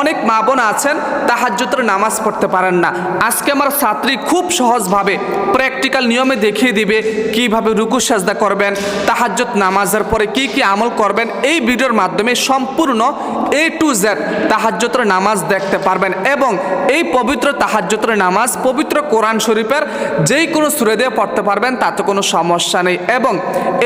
অনেক মা বোন আছেন তাহাজ্জুতের নামাজ পড়তে পারেন না। আজকে আমার ছাত্রী খুব সহজভাবে প্র্যাকটিক্যাল নিয়মে দেখিয়ে দিবে কীভাবে রুকু, সাজদা করবেন, তাহাজ্জুদ নামাজের পরে কি কি আমল করবেন, এই ভিডিওর মাধ্যমে সম্পূর্ণ এ টু জেড তাহাজ্জুতের নামাজ দেখতে পারবেন এবং এই পবিত্র তাহাজ্জুতের নামাজ পবিত্র কোরআন শরীফের যেই কোনো সুরে দিয়ে পড়তে পারবেন, তাতে কোনো সমস্যা নেই এবং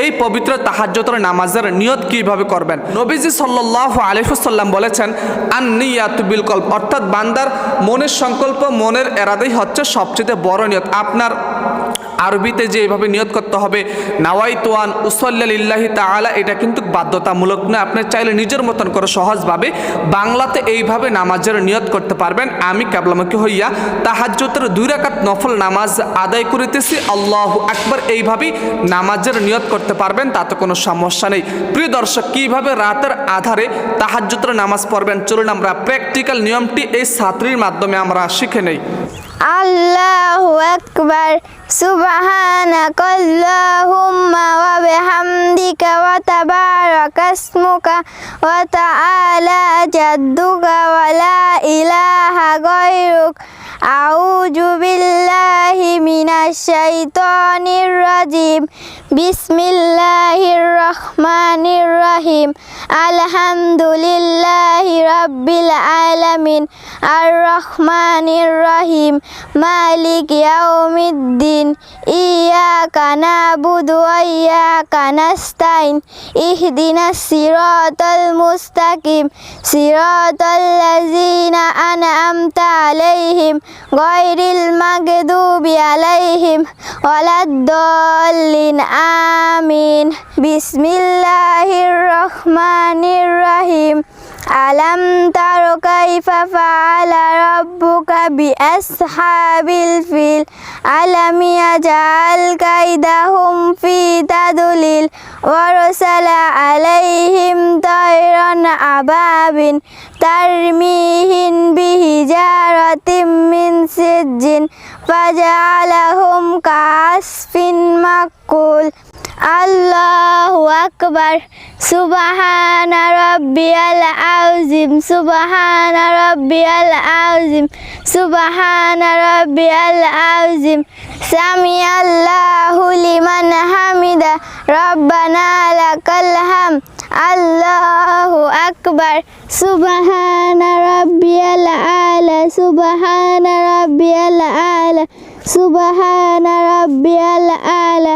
এই পবিত্র তাহাজ্জুতের নামাজের নিয়ত কীভাবে করবেন। নবীজি সাল্লাহ আলিফুসাল্লাম বলেছেন আন নিয়াতুবিল কল্প অর্থাৎ বান্দার মনের সংকল্প মনের এরাদেই হচ্ছে সবচেয়ে বড় নিয়ত। আপনার আরবিতে যে এইভাবে নিয়ত করতে হবে নাওয়াই তোয়ান উসল্লাহ তাআলা, এটা কিন্তু বাধ্যতামূলক না আপনি চাইলে নিজের মতন করে সহজভাবে বাংলাতে এইভাবে নামাজের নিয়ত করতে পারবেন। আমি ক্যাবলামুখী হইয়া তাহাজ্জতের দুই রাকাত নফল নামাজ আদায় করিতেছি। আল্লাহ আকবার, এইভাবেই নামাজের নিয়ত করতে পারবেন, তাতে কোনো সমস্যা নেই। প্রিয় দর্শক, কীভাবে রাতের আধারে তাহাজ্জতের নামাজ পড়বেন? চলুন আমরা প্র্যাকটিক্যাল নিয়মটি এই ছাত্রীর মাধ্যমে আমরা শিখে নেই। আল্লাহু আকবার, সুবহানাকা আল্লাহুম্মা ওয়া বিহামদিকা ওয়া তাবারাকাসমুকা ওয়া তাআলা জাদ্দুকা ওয়া লা ইলাহা গায়রুক। আউযু বিল্লাহি মিনাশ শাইতানির রাজিম বিসমিল্লাহির রহমানির রহিম আলহামদুলিল্লাহি রাব্বিল আলামিন। আর রহমানির রহিম মালিক ইয়াউমিদ্দিন। ইয়াকা নাবুদু ওয়া ইয়াকা নাস্তাইন। ইহদিনাস সিরাতাল মুস্তাকিম। সিরাতাল লাযিনা আনআমতা আলাইহিম। গায়রিল মাগদুবি আলাইহিম ওয়ালাদ-দাল্লিন بسم الله الرحمن الرحيم ألم تر كيف فعل ربك بأصحاب الفيل ألم يجعل كيدهم في তাদলিল ওয়ারসালা আলাইহিম তায়রান আবাবিন তারমিহিন বিহিজারাতিম মিন সিজ্জিন ফাজআলাহুম কাসফিন মাকুল আল্লাহু আকবার সুবহানা রাব্বিয়াল আযিম সুবহানা রাব্বিয়াল আযিম সুবহানা রাব্বিয়াল আযিম সামি আল্লাহু লিমান হামিদা রব্বানা লাকাল হাম আল্লাহু আকবার সুবহানা রাব্বিয়াল আলা সুবহানা রাব্বিয়াল আলা সুবহানা রাব্বিয়াল আলা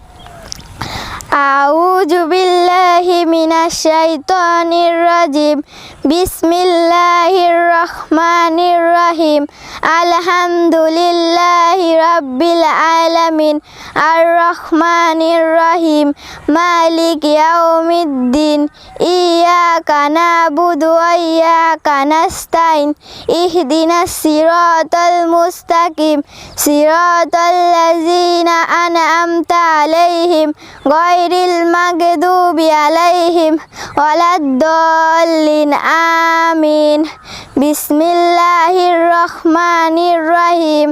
আউযু বিল্লাহি মিনাশ শাইতানির রাজিম। বিসমিল্লাহির রহমানির রহিম। আলহামদুলিল্লাহি রাব্বিল আলামিন। আর রহমানির রহিম। মালিক ইয়াউমিদ্দিন। ইয়াকা নাবুদু ওয়া ইয়াকা নাস্তাইন। ইহদিনাস সিরাতাল মুস্তাকিম। সিরাতাল লাযিনা আনআমতা আলাইহিম। গায় গাইরিল মাগদুবি আলাইহিম ওয়ালাদ্দাল্লিন আমিন বিসমিল্লাহির রহমানির রহিম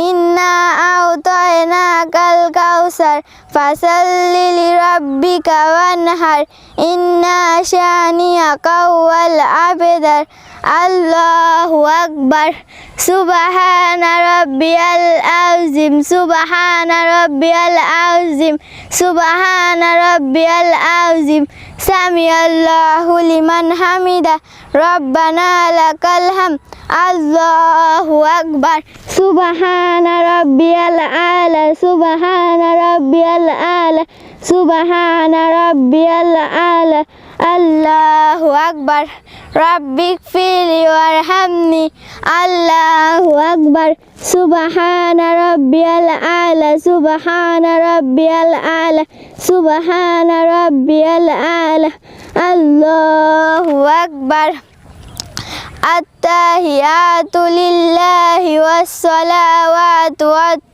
ইন্না আওতায়না কাল কাউসার فصل لربك وانحر. إنا شانئك هو الأبتر. الله أكبر. سبحان ربي العظيم. سبحان ربي العظيم. سبحان ربي العظيم. سمع الله لمن حمده. ربنا لك الحمد. الله أكبر. سبحان ربي الأعلى. سبحان ربي الأعلى. سبحان ربي الأعلى الله أكبر ربي اغفر لي وارحمني الله أكبر سبحان ربي الأعلى سبحان ربي الأعلى سبحان ربي الأعلى الله أكبر التحيات لله والصلوات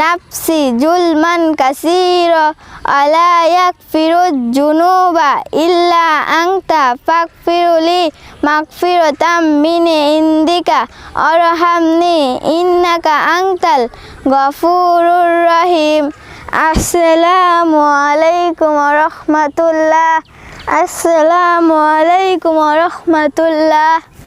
নাফসি জুলমান কাসির আলায়াক ফিরুজ জুনুবা ইল্লা আংতা ফাক ফিরুলি মাক ফিরতাম মিনে ইন্দিকা অরহামনি ইন্নাকা আংতাল গফুরুর রহিম। আসসালামু আলাইকুম রহমতুল্লাহ। আসসালামু আলাইকুম রহমতুল্লাহ।